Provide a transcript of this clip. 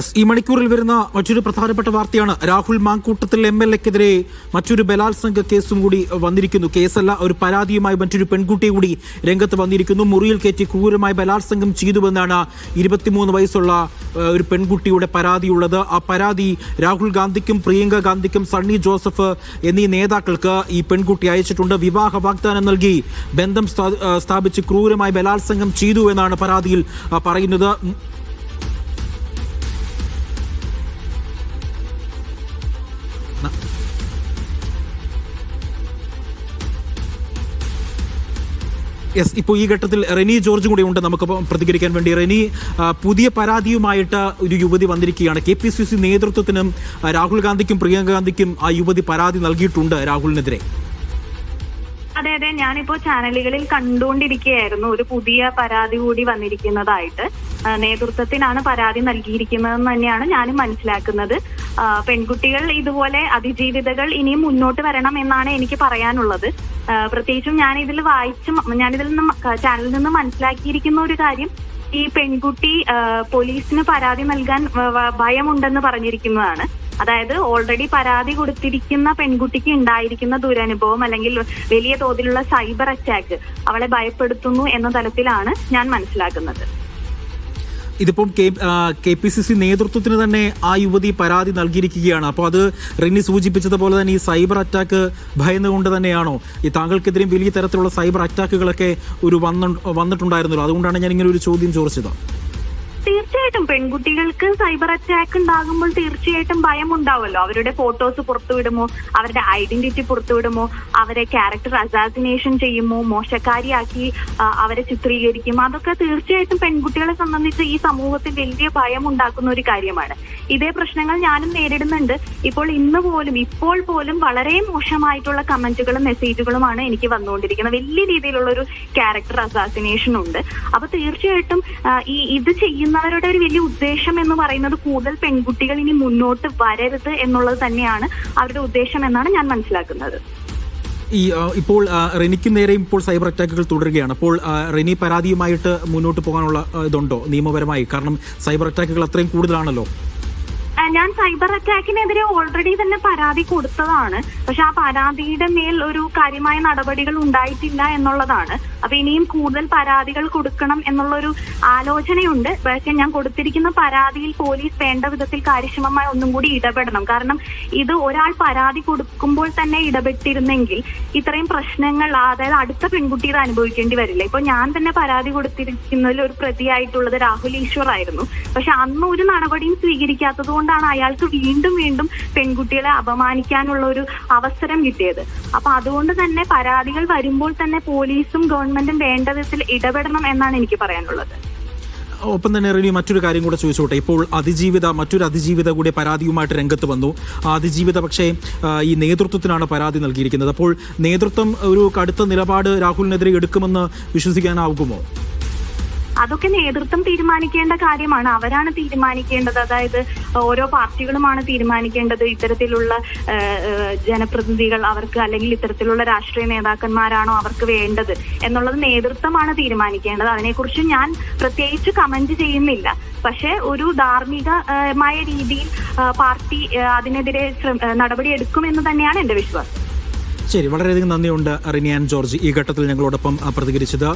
S ഈ മണിക്കൂറിൽ വരുന്ന മറ്റൊരു പ്രധാനപ്പെട്ട വാർത്തയാണ്. രാഹുൽ മാങ്കൂട്ടത്തിൽ എം എൽ എക്കെതിരെ മറ്റൊരു ബലാത്സംഗ കേസും കൂടി വന്നിരിക്കുന്നു. കേസല്ല ഒരു പരാതിയുമായി മറ്റൊരു പെൺകുട്ടി കൂടി രംഗത്ത് വന്നിരിക്കുന്നു. മുറിയിൽ കയറ്റി ക്രൂരമായി ബലാത്സംഗം ചെയ്തുവെന്നാണ് ഇരുപത്തിമൂന്ന് വയസ്സുള്ള ഒരു പെൺകുട്ടിയുടെ പരാതിയുള്ളത്. ആ പരാതി രാഹുൽ ഗാന്ധിക്കും പ്രിയങ്ക ഗാന്ധിക്കും സണ്ണി ജോസഫ് എന്നീ നേതാക്കൾക്ക് ഈ പെൺകുട്ടി അയച്ചിട്ടുണ്ട്. വിവാഹ വാഗ്ദാനം നൽകി ബന്ധം സ്ഥാപിച്ച് ക്രൂരമായി ബലാത്സംഗം ചെയ്തു എന്നാണ് പരാതിയിൽ പറയുന്നത്. യെസ് ഇപ്പോൾ ഈ ഘട്ടത്തിൽ റെനി ജോർജും കൂടി ഉണ്ട് നമുക്ക് പ്രതികരിക്കാൻ വേണ്ടി. റെനി പുതിയ പരാതിയുമായിട്ട് ഒരു യുവതി വന്നിരിക്കുകയാണ്. കെ പി സി സി നേതൃത്വത്തിനും രാഹുൽ ഗാന്ധിക്കും പ്രിയങ്ക ഗാന്ധിക്കും ആ യുവതി പരാതി നൽകിയിട്ടുണ്ട് രാഹുലിനെതിരെ. അതെ അതെ. ഞാനിപ്പോ ചാനലുകളിൽ കണ്ടുകൊണ്ടിരിക്കുകയായിരുന്നു. ഒരു പുതിയ പരാതി കൂടി വന്നിരിക്കുന്നതായിട്ട്. നേതൃത്വത്തിനാണ് പരാതി നൽകിയിരിക്കുന്നതെന്ന് തന്നെയാണ് ഞാനും മനസ്സിലാക്കുന്നത്. പെൺകുട്ടികൾ ഇതുപോലെ അതിജീവിതകൾ ഇനിയും മുന്നോട്ട് വരണം എന്നാണ് എനിക്ക് പറയാനുള്ളത്. പ്രത്യേകിച്ചും ഞാൻ ഇതിൽ വായിച്ച് ഞാനിതിൽ നിന്ന് ചാനലിൽ നിന്ന് മനസ്സിലാക്കിയിരിക്കുന്ന ഒരു കാര്യം ഈ പെൺകുട്ടി പോലീസിന് പരാതി നൽകാൻ ഭയമുണ്ടെന്ന് പറഞ്ഞിരിക്കുന്നതാണ്. അതായത് ഓൾറെഡി പരാതി കൊടുത്തിരിക്കുന്ന പെൺകുട്ടിക്ക് ഉണ്ടായിരിക്കുന്ന ദുരനുഭവം അല്ലെങ്കിൽ വലിയ തോതിലുള്ള സൈബർ അറ്റാക്ക് അവളെ ഭയപ്പെടുത്തുന്നു എന്ന തലത്തിലാണ് ഞാൻ മനസ്സിലാക്കുന്നത്. ഇതിപ്പം K K P C C നേതൃത്വത്തിന് തന്നെ ആ യുവതി പരാതി നൽകിയിരിക്കുകയാണ്. അപ്പോൾ അത് റിനി സൂചിപ്പിച്ചതുപോലെ തന്നെ ഈ സൈബർ അറ്റാക്ക് ഭയന്നുകൊണ്ട് തന്നെയാണോ? ഈ താങ്കൾക്കെതിരെയും വലിയ തരത്തിലുള്ള സൈബർ അറ്റാക്കുകളൊക്കെ ഒരു വന്നു വന്നിട്ടുണ്ടായിരുന്നല്ലോ. അതുകൊണ്ടാണ് ഞാൻ ഇങ്ങനെ ഒരു ചോദ്യം ചോദിച്ചത്. തീർച്ചയായിട്ടും പെൺകുട്ടികൾക്ക് സൈബർ അറ്റാക്ക് ഉണ്ടാകുമ്പോൾ തീർച്ചയായിട്ടും ഭയം ഉണ്ടാവുമല്ലോ അവരുടെ ഫോട്ടോസ് പുറത്തുവിടുമോ? അവരുടെ ഐഡന്റിറ്റി പുറത്തുവിടുമോ? അവരെ ക്യാരക്ടർ അസാസിനേഷൻ ചെയ്യുമോ? മോശക്കാരിയാക്കി അവരെ ചിത്രീകരിക്കും അതൊക്കെ തീർച്ചയായിട്ടും പെൺകുട്ടികളെ സംബന്ധിച്ച് ഈ സമൂഹത്തിൽ വലിയ ഭയം ഉണ്ടാക്കുന്ന ഒരു കാര്യമാണ്. ഇതേ പ്രശ്നങ്ങൾ ഞാനും നേരിടുന്നുണ്ട്. ഇപ്പോൾ ഇന്ന് പോലും ഇപ്പോൾ പോലും വളരെ മോശമായിട്ടുള്ള കമന്റുകളും മെസ്സേജുകളുമാണ് എനിക്ക് വന്നുകൊണ്ടിരിക്കുന്നത്. വലിയ രീതിയിലുള്ള ഒരു ക്യാരക്ടർ അസാസിനേഷൻ ഉണ്ട്. അപ്പൊ തീർച്ചയായിട്ടും ഈ ഇത് ചെയ്യുന്നവരുടെ ഒരു വലിയ ഉദ്ദേശം എന്ന് പറയുന്നത് കൂടുതൽ പെൺകുട്ടികൾ ഇനി മുന്നോട്ട് വരരുത് എന്നുള്ളത് തന്നെയാണ് അവരുടെ ഉദ്ദേശം എന്നാണ് ഞാൻ മനസ്സിലാക്കുന്നത്. ഈ ഇപ്പോൾ റെനിക്ക് നേരെയും ഇപ്പോൾ സൈബർ അറ്റാക്കുകൾ തുടരുകയാണ്. അപ്പോൾ റെനി പരാതിയുമായിട്ട് മുന്നോട്ട് പോകാനുള്ള ഇതുണ്ടോ? നിയമപരമായി. കാരണം സൈബർ അറ്റാക്കുകൾ അത്രയും കൂടുതലാണല്ലോ. ഞാൻ സൈബർ അറ്റാക്കിനെതിരെ ഓൾറെഡി തന്നെ പരാതി കൊടുത്തതാണ്. പക്ഷെ ആ പരാതിയുടെ മേൽ ഒരു കാര്യമായ നടപടികൾ ഉണ്ടായിട്ടില്ല എന്നുള്ളതാണ്. അപ്പൊ ഇനിയും കൂടുതൽ പരാതികൾ കൊടുക്കണം എന്നുള്ളൊരു ആലോചനയുണ്ട്. പക്ഷെ ഞാൻ കൊടുത്തിരിക്കുന്ന പരാതിയിൽ പോലീസ് വേണ്ട വിധത്തിൽ കാര്യക്ഷമമായി ഒന്നും കൂടി ഇടപെടണം. കാരണം ഇത് ഒരാൾ പരാതി കൊടുക്കുമ്പോൾ തന്നെ ഇടപെട്ടിരുന്നെങ്കിൽ ഇത്രയും പ്രശ്നങ്ങൾ അതായത് അടുത്ത പെൺകുട്ടി ഇത് അനുഭവിക്കേണ്ടി വരില്ല. ഇപ്പൊ ഞാൻ തന്നെ പരാതി കൊടുത്തിരിക്കുന്നതിൽ ഒരു പ്രതിയായിട്ടുള്ളത് രാഹുൽ ഈശ്വർ ആയിരുന്നു. പക്ഷെ അന്ന് ഒരു നടപടിയും സ്വീകരിക്കാത്തത് കൊണ്ടാണ് അയാൾക്ക് വീണ്ടും വീണ്ടും പെൺകുട്ടികളെ അപമാനിക്കാനുള്ള ഒരു അവസരം കിട്ടിയത്. അപ്പൊ അതുകൊണ്ട് തന്നെ പരാതികൾ വരുമ്പോൾ തന്നെ പോലീസും ഗവൺമെന്റും വേണ്ട വിധത്തിൽ ഇടപെടണം എന്നാണ് എനിക്ക് പറയാനുള്ളത്. ഒപ്പം തന്നെ റിനി മറ്റൊരു കാര്യം കൂടെ ചോദിച്ചോട്ടെ. ഇപ്പോൾ അതിജീവിത മറ്റൊരു അതിജീവിത കൂടി പരാതിയുമായിട്ട് രംഗത്ത് വന്നു. അതിജീവിത പക്ഷേ ഈ നേതൃത്വത്തിനാണ് പരാതി നൽകിയിരിക്കുന്നത്. അപ്പോൾ നേതൃത്വം ഒരു കടുത്ത നിലപാട് രാഹുലിനെതിരെ എടുക്കുമെന്ന് വിശ്വസിക്കാനാകുമോ? അതൊക്കെ നേതൃത്വം തീരുമാനിക്കേണ്ട കാര്യമാണ്. അവരാണ് തീരുമാനിക്കേണ്ടത്. അതായത് ഓരോ പാർട്ടികളുമാണ് തീരുമാനിക്കേണ്ടത്. ഇത്തരത്തിലുള്ള ജനപ്രതിനിധികൾ അവർക്ക് അല്ലെങ്കിൽ ഇത്തരത്തിലുള്ള രാഷ്ട്രീയ നേതാക്കന്മാരാണോ അവർക്ക് വേണ്ടത് എന്നുള്ളത് നേതൃത്വമാണ് തീരുമാനിക്കേണ്ടത്. അതിനെക്കുറിച്ച് ഞാൻ പ്രത്യേകിച്ച് കമന്റ് ചെയ്യുന്നില്ല. പക്ഷെ ഒരു ധാർമ്മികമായ രീതിയിൽ പാർട്ടി അതിനെതിരെ നടപടിയെടുക്കുമെന്ന് തന്നെയാണ് എന്റെ വിശ്വാസം. ശരി വളരെയധികം നന്ദിയുണ്ട് റിനിയാൻ ജോർജ് ഈ ഘട്ടത്തിൽ ഞങ്ങളോടൊപ്പം പ്രതികരിച്ചത്.